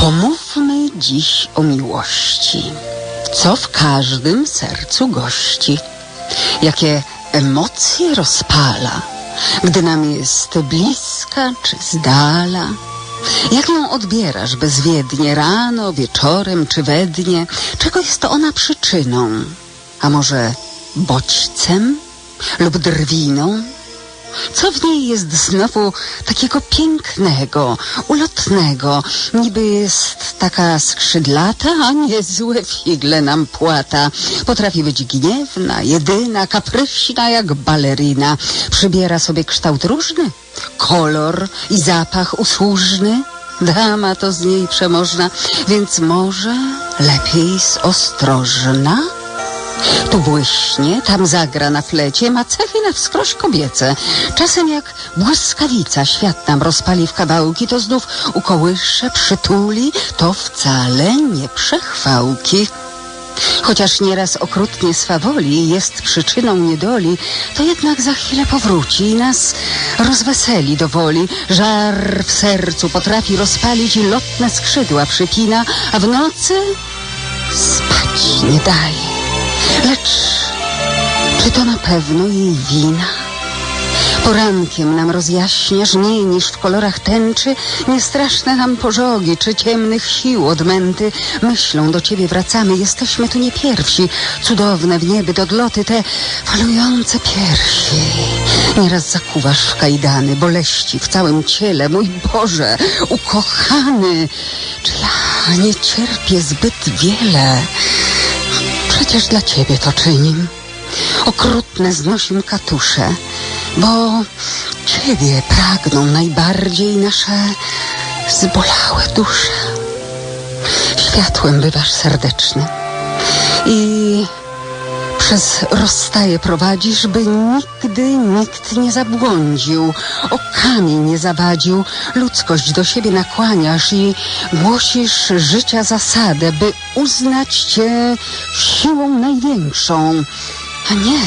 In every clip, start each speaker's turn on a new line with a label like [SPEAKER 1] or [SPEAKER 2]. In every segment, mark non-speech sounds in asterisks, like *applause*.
[SPEAKER 1] Pomówmy dziś o miłości, co w każdym sercu gości, jakie emocje rozpala, gdy nam jest bliska czy z dala. Jak ją odbierasz bezwiednie rano, wieczorem czy we dnie? Czego jest ona przyczyną? A może bodźcem lub drwiną? Co w niej jest znowu takiego pięknego, ulotnego? Niby jest taka skrzydlata, a niezłe figle nam płata. Potrafi być gniewna, jedyna, kapryśna jak balerina. Przybiera sobie kształt różny, kolor i zapach usłużny. Dama to z niej przemożna, więc może lepiej z ostrożna? Tu błyśnie, tam zagra na flecie, ma cechy na wskroś kobiece. Czasem jak błyskawica świat nam rozpali w kawałki, to znów ukołysze, przytuli, to wcale nie przechwałki. Chociaż nieraz okrutnie swawoli jest przyczyną niedoli, to jednak za chwilę powróci i nas rozweseli do woli. Żar w sercu potrafi rozpalić i lotne skrzydła przypina, a w nocy spać nie daje. Lecz czy to na pewno jej wina? Porankiem nam rozjaśniasz mniej niż w kolorach tęczy, niestraszne nam pożogi czy ciemnych sił odmęty. Myślą do ciebie wracamy, jesteśmy tu nie pierwsi. Cudowne w nieby odloty, te falujące piersi. Nieraz zakuwasz w kajdany, boleści w całym ciele. Mój Boże, ukochany, czy ja nie cierpię zbyt wiele? Przecież dla ciebie to czynię. Okrutne znosim katusze, bo ciebie pragną najbardziej nasze zbolałe dusze. Światłem bywasz serdeczny i przez rozstaje prowadzisz, by nigdy nikt nie zabłądził, o kamień nie zawadził, ludzkość do siebie nakłaniasz i głosisz życia zasadę, by uznać cię siłą największą, a nie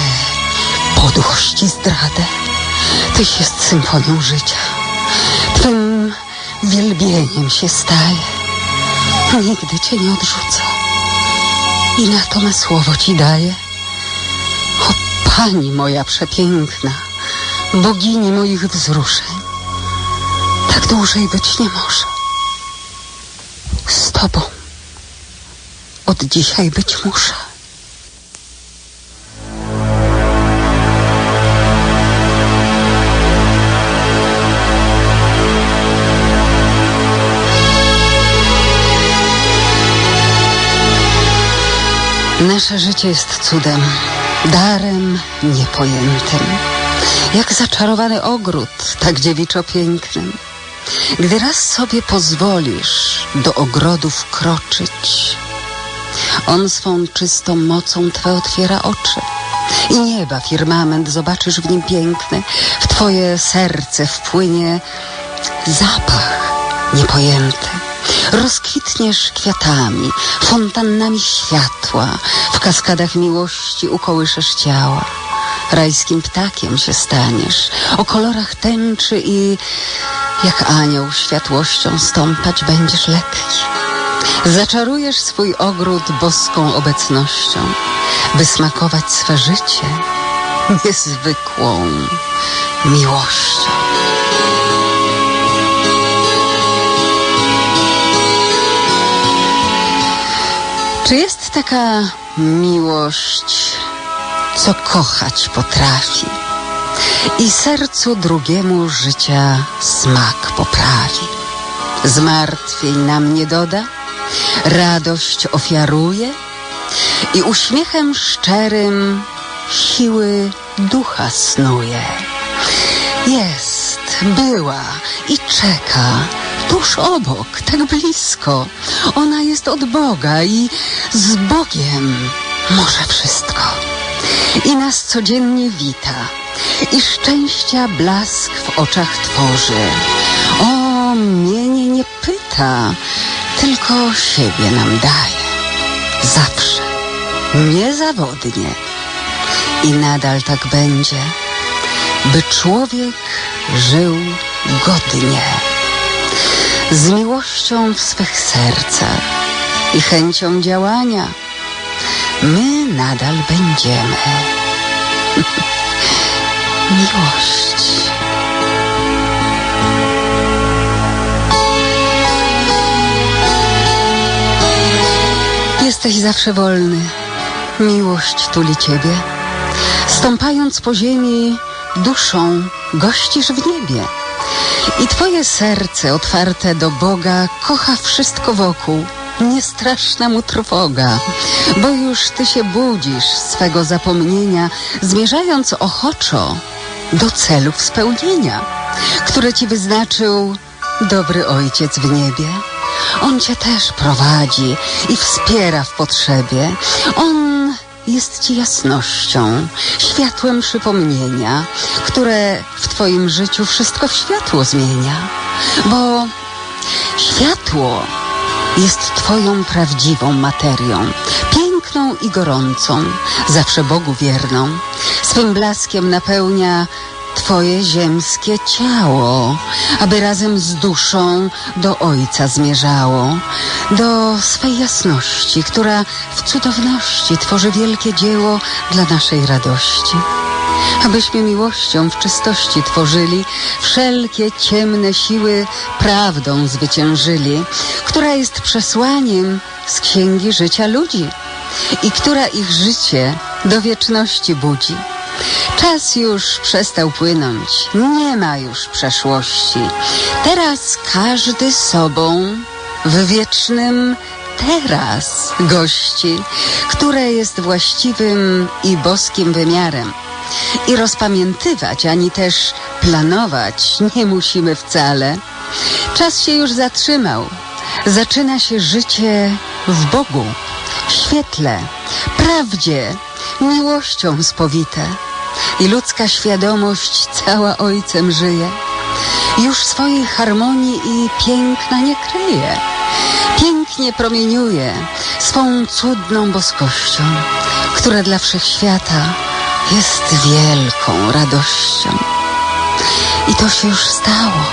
[SPEAKER 1] podłość i zdradę. Tyś jest symfonią życia, twym wielbieniem się staje. Nigdy cię nie odrzucę i na to me słowo ci daję. Pani moja przepiękna, bogini moich wzruszeń, tak dłużej być nie może. Z Tobą od dzisiaj być muszę. Nasze życie jest cudem, darem niepojętym. Jak zaczarowany ogród, tak dziewiczo pięknym. Gdy raz sobie pozwolisz do ogrodu wkroczyć, on swą czystą mocą Twe otwiera oczy. I nieba firmament zobaczysz w nim piękny, w Twoje serce wpłynie zapach niepojęty. Rozkwitniesz kwiatami, fontannami światła, w kaskadach miłości ukołyszesz ciała. Rajskim ptakiem się staniesz, o kolorach tęczy i jak anioł światłością stąpać będziesz lekki. Zaczarujesz swój ogród boską obecnością, by smakować swe życie niezwykłą miłością. Czy jest taka miłość, co kochać potrafi i sercu drugiemu życia smak poprawi? Zmartwień nam nie doda, radość ofiaruje i uśmiechem szczerym siły ducha snuje. Jest, była i czeka tuż obok, tak blisko. Ona jest od Boga i z Bogiem może wszystko. I nas codziennie wita, i szczęścia blask w oczach tworzy. O, mienie nie pyta, tylko siebie nam daje. Zawsze, niezawodnie. I nadal tak będzie, by człowiek żył godnie. Z miłością w swych sercach i chęcią działania, my nadal będziemy. *laughs* Miłość. Jesteś zawsze wolny. Miłość tuli ciebie. Stąpając po ziemi, duszą gościsz w niebie. I twoje serce otwarte do Boga kocha wszystko wokół. Niestraszna mu trwoga, bo już ty się budzisz swego zapomnienia, zmierzając ochoczo do celów spełnienia, które ci wyznaczył dobry Ojciec w niebie. On cię też prowadzi i wspiera w potrzebie. On jest ci jasnością, światłem przypomnienia, które w twoim życiu wszystko w światło zmienia. Bo światło jest twoją prawdziwą materią, piękną i gorącą, zawsze Bogu wierną. Swym blaskiem napełnia Twoje ziemskie ciało, aby razem z duszą do Ojca zmierzało, do swej jasności, która w cudowności tworzy wielkie dzieło dla naszej radości. Abyśmy miłością w czystości tworzyli, wszelkie ciemne siły prawdą zwyciężyli, która jest przesłaniem z księgi życia ludzi i która ich życie do wieczności budzi. Czas już przestał płynąć, nie ma już przeszłości. Teraz każdy sobą w wiecznym teraz gości, które jest właściwym i boskim wymiarem. I rozpamiętywać, ani też planować nie musimy wcale. Czas się już zatrzymał. Zaczyna się życie w Bogu, w świetle, prawdzie, miłością spowite i ludzka świadomość cała Ojcem żyje. Już swojej harmonii i piękna nie kryje. Pięknie promieniuje swą cudną boskością, która dla wszechświata jest wielką radością. I to się już stało,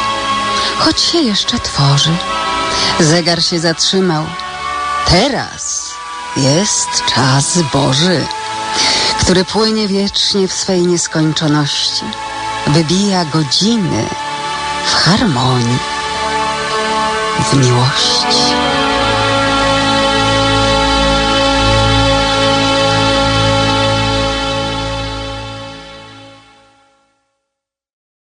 [SPEAKER 1] choć się jeszcze tworzy. Zegar się zatrzymał. Teraz jest czas Boży który płynie wiecznie w swej nieskończoności, wybija godziny w harmonii, w miłości.